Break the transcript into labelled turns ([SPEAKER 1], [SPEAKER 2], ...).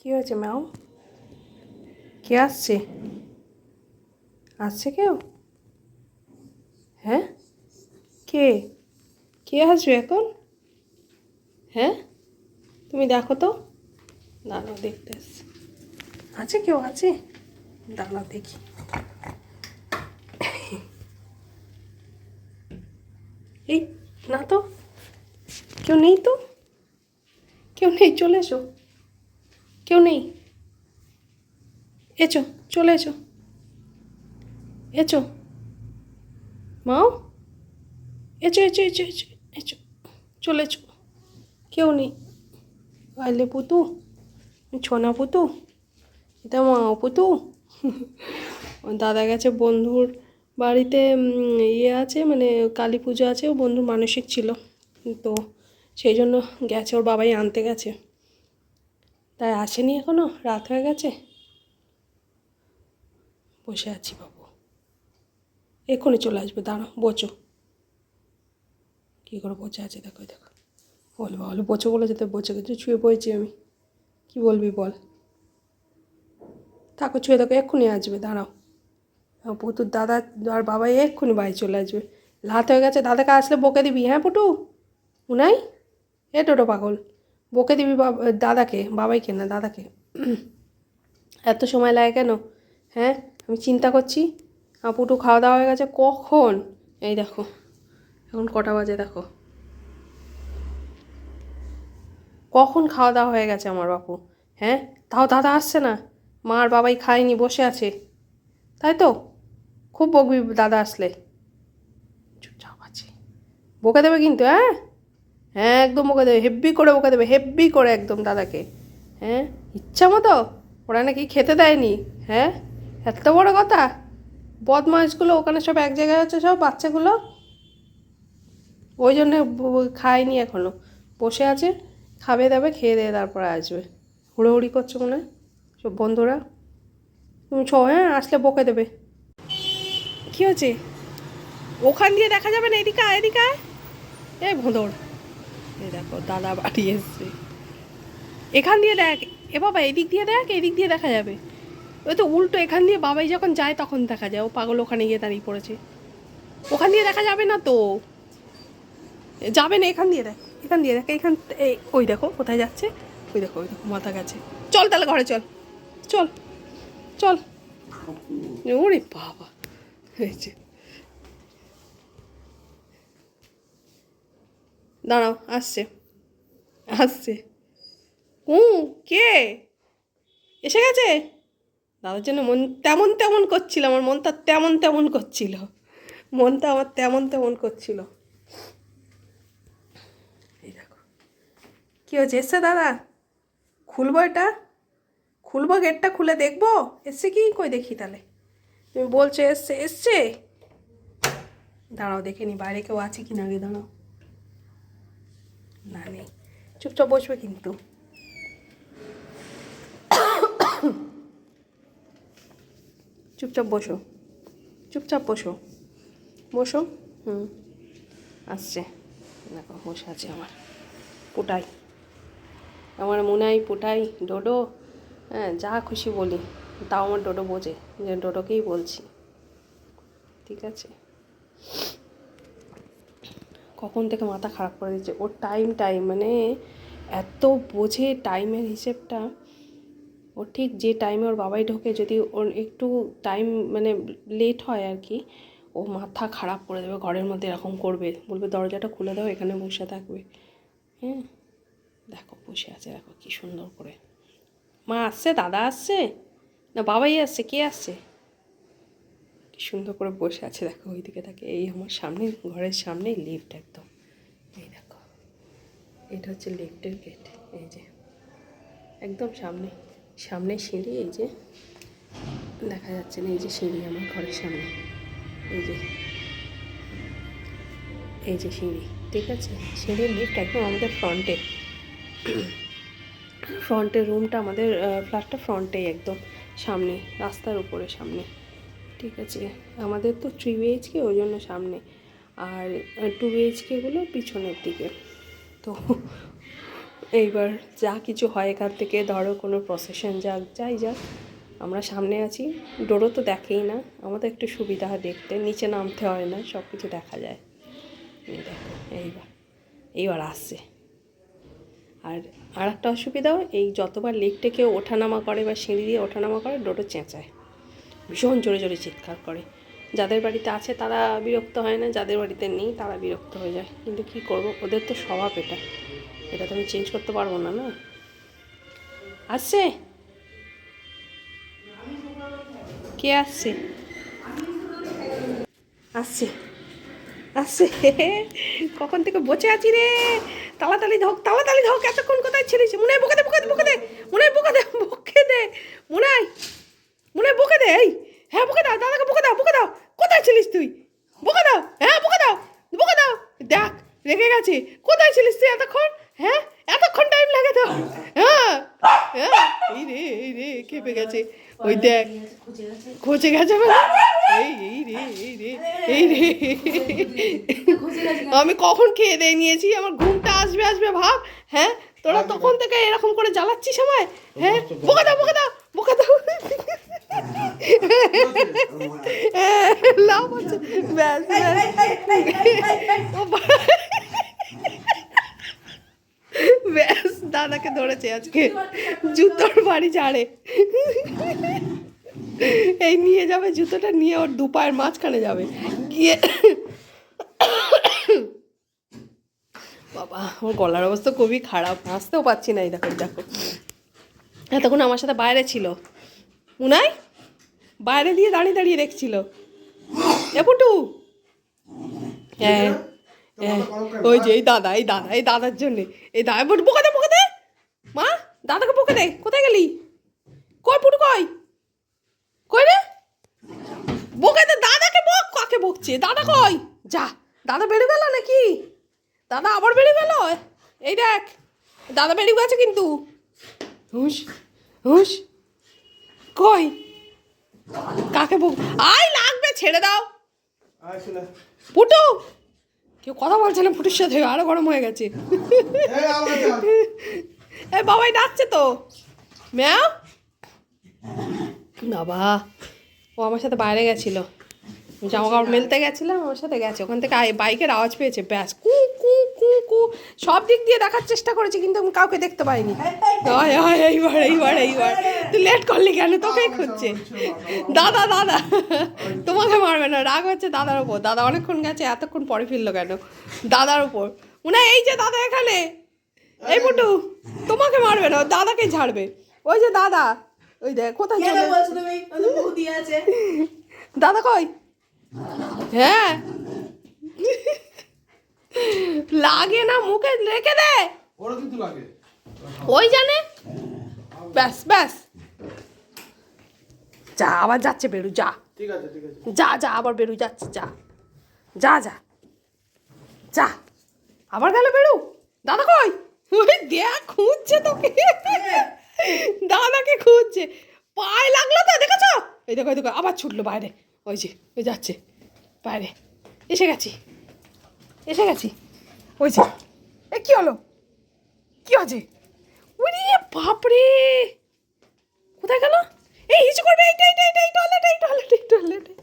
[SPEAKER 1] কি হয়েছে ম্যাও কে আসছে? আসছে কেউ? হ্যাঁ? কে? কে আসবে এখন? হ্যাঁ? তুমি দেখো তো। দাঁড়াও দেখতে আসছি। আছে কেউ? আছে? দাঁড়াও দেখি। এই না তো। কেউ নেই তো? কেউ নেই? চলে এসো। কেউ নেই? এচো চলে এসো। এচো মাও? এচো এচো এচো এচো এচো চলে এসো। কেউ নেই। আইলে পুতু, ছোনা পুতু, এটা মা পুতু। দাদা গেছে, বন্ধুর বাড়িতে ইয়ে আছে মানে কালী পুজো আছে, ও বন্ধুর মানসিক ছিল। তো সেই জন্য গেছে, ওর বাবাই আনতে গেছে। তাই আসেনি এখনও? রাত হয়ে গেছে? বসে আছি বাবু। এক্ষুনি চলে আসবে, দাঁড়াও, বোচো। কী করে বসে আছে? দেখো দেখো। বল বল, বোচো বলে যেতে বোচে। গেছে ছুঁয়ে পড়েছি আমি। কি বলবি বল? থাকো ছুঁয়ে দেখো এক্ষুনি আসবে, দাঁড়াও। পুতুর দাদা আর বাবাই এক্ষুনি বাড়ি চলে আসবে। রাত হয়ে গেছে, দাদাকে আসলে বকে দিবি হ্যাঁ পুটু? উনাই? এ টোটো পাগল। বকে দিবি বাবা দাদাকে, বাবাইকে না, দাদাকে। এত সময় লাগে কেন? হ্যাঁ আমি চিন্তা করছি, আমার পুটু খাওয়া দাওয়া হয়ে গেছে, কখন? এই দেখো, এখন কটা বাজে দেখো। কখন খাওয়া দাওয়া হয়ে গেছে আমার বাপু? হ্যাঁ তাও দাদা আসছে না? মার বাবাই খায়নি, বসে আছে। তাই তো? খুব বকবি দাদা আসলে। চুপচাপ আছে। বকে দেবে কিন্তু হ্যাঁ? হ্যাঁ একদম বকে দেবে, হেব্বি করে বকে দেবে, হেব্বি করে একদম দাদাকে। হ্যাঁ ইচ্ছা মতো, ওরা নাকি খেতে দেয়নি হ্যাঁ? এত বড় কথা? বদমাইশগুলো ওখানে সব এক জায়গায় হচ্ছে সব বাচ্চাগুলো? ওই জন্যে খায়নি এখনও। বসে আছে, খাবে দাবে, খেয়ে দিয়ে তারপরে আসবে। হুড়োহুড়ি করছে মনে হয়, সব বন্ধুরা। তুমি ছ হ্যাঁ আসলে বকে দেবে। কি হয়েছে? ওখান দিয়ে দেখা যাবে না, এদিকে এদিকে। এ এই দেখো দাদা বাড়ি এসছে এখান দিয়ে দেখ, এ বাবা, এদিক দিয়ে দেখ, এদিক দিয়ে দেখা যাবে। ওই তো উল্টো এখান দিয়ে বাবাই যখন যায় তখন দেখা যায়, ও পাগল ওখানে গিয়ে দাঁড়িয়ে পড়েছে। ওখান দিয়ে দেখা যাবে না তো? যাবে না, এখান দিয়ে দেখ, এখান দিয়ে দেখ, এখান ওই দেখো, কোথায় যাচ্ছে? ওই দেখো ওই দেখো, মাথা গেছে। চল তাহলে ঘরে চল চল চল। ওরে বাবা হয়েছে দাঁড়াও, আসছে। আসছে। হুম কে? এসে গেছে? দাদার জন্য মন তেমন তেমন করছিল, আমার মনটা তেমন তেমন করছিল। মনটা আমার তেমন তেমন করছিল। এই দেখো। কী হয়েছে? এসছে দাদা? খুলবো এটা? খুলবো গেটটা খুলে দেখব? এসছে কি? কই দেখি তাহলে। তুমি বলছো এসছে এসছে? দাঁড়াও, দেখে নি বাইরে কেউ আছে কি না আগে, দাঁড়াও। না, নেই। চুপচাপ বসবে কিন্তু। চুপচাপ বসো। চুপচাপ বসো। বসো। হুম। আসছে। দেখো, বসে আছে আমার পোটাই। আমার মুনাই, পোটাই, ডোডো। হ্যাঁ যা খুশি বলি। তাও আমার ডোডো বোঝে। যে ডোডোকেই বলছি। ঠিক আছে? কখন থেকে মাথা খারাপ করে দিচ্ছে। ওর টাইম টাইম মানে এত বোঝে টাইমের হিসেবটা। ও ঠিক যে টাইমে ওর বাবাই ঢোকে, যদি ওর একটু টাইম মানে লেট হয় আর কি, ও মাথা খারাপ করে দেবে, ঘরের মধ্যে এরকম করবে। বলবে, দরজাটা খুলে দাও, এখানে বসে থাকবে। হ্যাঁ? দেখো, বসে আছে, দেখো কি সুন্দর করে। মা আসছে, দাদা আসছে? না, বাবাই আসছে, কে আসছে? সুন্দর করে বসে আছে, দেখো ওইদিকে থাকে, এই আমার সামনে, ঘরের সামনেই লিফট একদম। এই দেখো, এটা হচ্ছে লিফটের গেট এই যে, একদম সামনে সামনে সিঁড়ি, এই যে, দেখা যাচ্ছে না, এই যে সিঁড়ি আমার ঘরের সামনে, এই যে এই যে সিঁড়ি, ঠিক আছে? সিঁড়ির লিফট একদম আমাদের ফ্রন্টে ফ্রন্টের রুমটা আমাদের ফ্ল্যাটটা ফ্রন্টেই একদম, সামনে, রাস্তার উপরে সামনে। ঠিক আছে। আমাদের তো থ্রি বিএইচকে ওই জন্য সামনে। আর টু বিএইচকেগুলো পিছনের দিকে। তো এইবার যা কিছু হয় এখান থেকে, ধরো কোনো প্রসেশন যাক, যাই যাক, আমরা সামনে আছি। ডোরো তো দেখেই না। আমাদের একটু সুবিধা হয় দেখতে। নিচে নামতে হয় না সব কিছু দেখা যায়। দেখো, এইবার এইবার আসছে। আর আর একটা অসুবিধাও, এই যতবার লেক থেকে ওঠানামা করে বা সিঁড়ি দিয়ে ওঠানামা করে ডোডো চেঁচায়। ভীষণ জোরে জোরে চিৎকার করে। যাদের বাড়িতে আছে তারা বিরক্ত হয় না, যাদের বাড়িতে নেই তারা বিরক্ত হয়ে যায়। কিন্তু কি করব? ওদের তো স্বভাব এটা। এটা তো আমি চেঞ্জ করতে পারব না না? আসছে? কে আসছে? আসছে। আসছে। কখন থেকে বসে আছি রে? তালাতালি ধোক তালাতালি ধোক এতক্ষণ কোথায় ছেড়েছে মনে হয় বকে দে বকে দে বকে দে মনে হয় বকে দে বকে দে মনে হয় মনে হয় বকে দে এই। হ্যাঁ বকে দাও দাদাকে বকে দাও বকে দাও। কোথায় ছিলিস তুই? বকে দাও হ্যাঁ বকে দাও বকে দাও। দেখ রেগে গেছে। কোথায় ছিলিস তুই এতক্ষণ? হ্যাঁ এতক্ষণ টাইম লাগে তো। হ্যাঁ হ্যাঁ। এই রে এই রে খেপে গেছে। ওই দেখ খোঁজে গেছে এই এই রে এই রে এই রে। আমি কখন খেয়ে দিয়ে নিয়েছি? আমার ঘুমটা আসবে আসবে ভাব। হ্যাঁ তোরা তখন থেকে এরকম করে জ্বালাচ্ছিস আমায়? হ্যাঁ বোকা দাও বোকা দাও বোকা দাও। লাভ আছে ব্যাস ব্যাস দাদাকে ধরেছে আজকে জুতোর বাড়ি ঝাড়ে এই নিয়ে যাবে জুতোটা নিয়ে ওর দু পায়ের মাঝখানে যাবে। গিয়ে বাবা আমার গলার অবস্থা খুবই খারাপ হাসতেও পাচ্ছি না এই দেখো দেখো এতক্ষণ আমার সাথে বাইরে ছিল। উনাই? বাইরে দিয়ে দাঁড়িয়ে দাঁড়িয়ে দেখছিল। এ পুটু। হ্যাঁ হ্যাঁ। ওই যে এই দাদা এই দাদা, এই দাদার জন্যে। এই দাদা, পুটু, পোকা দে পোকা দে। মা, দাদাকে পোকা দে। কোথায় গেলি? কই পুটু, কই? কই রে? বকে দে, দাদাকে বক। কাকে বকছে? দাদা কই? যা, দাদা বেড়ে গেল নাকি? দাদা আবার বেড়ে গেল? এই দেখ, দাদা বেড়ে গেছে কিন্তু। হুস হুস কই? কাকে বক আই লাগবে ছেড়ে দাও। পুটু কেউ কথা বলছে না পুটুর সাথে আরও গরম হয়ে গেছে। এ বাবাই ডাকছে তো। ম্যাও বাবা ও আমার সাথে বাইরে গেছিল। জামা কাপড় মেলতে গেছিলাম আমার সাথে গেছে। ওখান থেকে বাইকের আওয়াজ পেয়েছে ব্যাস কু কু কু কু। সব দিক দিয়ে দেখার চেষ্টা করেছি কিন্তু আমি কাউকে দেখতে পাইনি। হয় হয় এইবার এইবার এইবার। তুই লেট করলি কেন? তোকেই খুঁজছে। দাদা দাদা। তোমাকে মারবে না রাগ হচ্ছে দাদার ওপর দাদা অনেকক্ষণ গেছে এতক্ষণ পরে ফিরলো কেন? দাদার ওপর হয় এই যে দাদা এখানে। এই পুটু তোমাকে মারবে না দাদাকে ঝাড়বে ওই যে দাদা ওই দেখ কোথায় দাদা কই? হ্যাঁ। লাগে না মুখে রেখে দে।
[SPEAKER 2] ওরা কিন্তু লাগে।
[SPEAKER 1] ওই জানে। ব্যাস ব্যাস। যা আবার যাচ্ছে বেরু যা।
[SPEAKER 2] ঠিক আছে ঠিক আছে।
[SPEAKER 1] যা যা আবার বেরু যাচ্ছে যা। যা যা। যা। আবার গেল বেরু। দাদা কই? ওই দেখ খুঁজছে তোকে। দাদাকে খুঁজছে। পায়ে লাগল তো দেখেছ? এই দেখো এই দেখো আবার ছুটলো বাইরে। ওই যে, ওই যাচ্ছে। বাইরে। এসে গেছি। এসে গেছি। ওই যে। এ, কী হলো? কি হয়েছে? ওরে বাপরে! কোথায় গেল? এই হিচু করবে এইটা এইটা এইটা এই টয়লেট এই টয়লেট এই টয়লেট